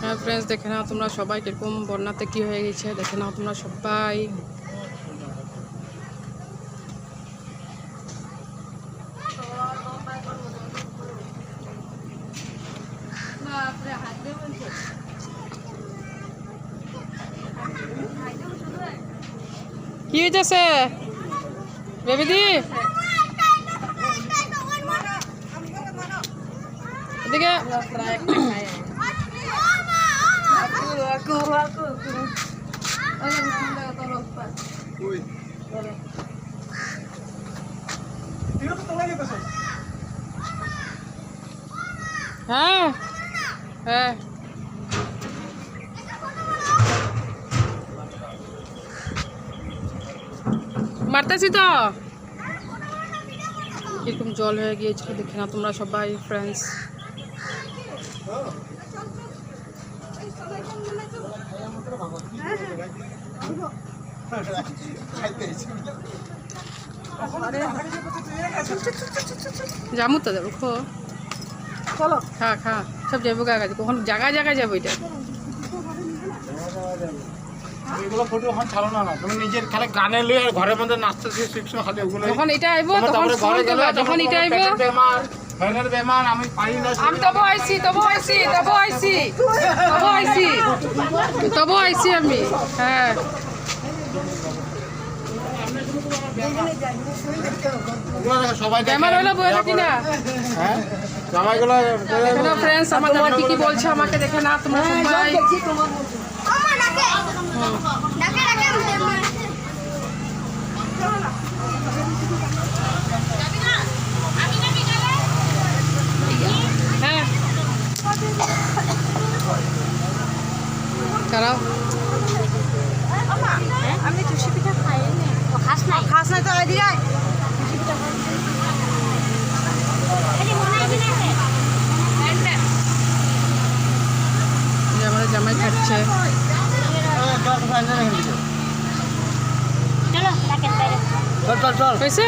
হ্যাঁ ফ্রেন্ডস দেখে নাও তোমরা সবাই কীরকম বন্যাতে কি হয়ে গেছে, দেখে নাও তোমরা সবাই। কি হয়েছে বেবিদি? এদিকে। হ্যাঁ হ্যাঁ মারতেছি তো? কীরকম জল হয়ে গিয়েছিল দেখে না তোমরা সবাই ফ্রেন্ডস যামু তো যাব খো। চলো। খা খা। সব যাব গা গাছ কখন জায়গায় জায়গায় যাব এটা? এগুলো ফটো এখন ছাড়ো না না। তুমি নিজের খালি গানে লিয়ে আর ঘরের মধ্যে নাচতে শিখছো খালি ওগুলো যখন এটা আইবো তখন ঘরে গেলে যখন এটা আইবো। বেমার আমি পারি না আমি তবু আইছি তবু আইছি তবু আইছি। তবু আইছি। তবু আইছি আমি। হ্যাঁ। হ্যাঁ? আমাকে দেখে না তোমরা সবাই। হ্যাঁ। নাই তো। আমাদের জামাই খাচ্ছে। রাকেশ বাইরে। চল চল চল। হয়েছে?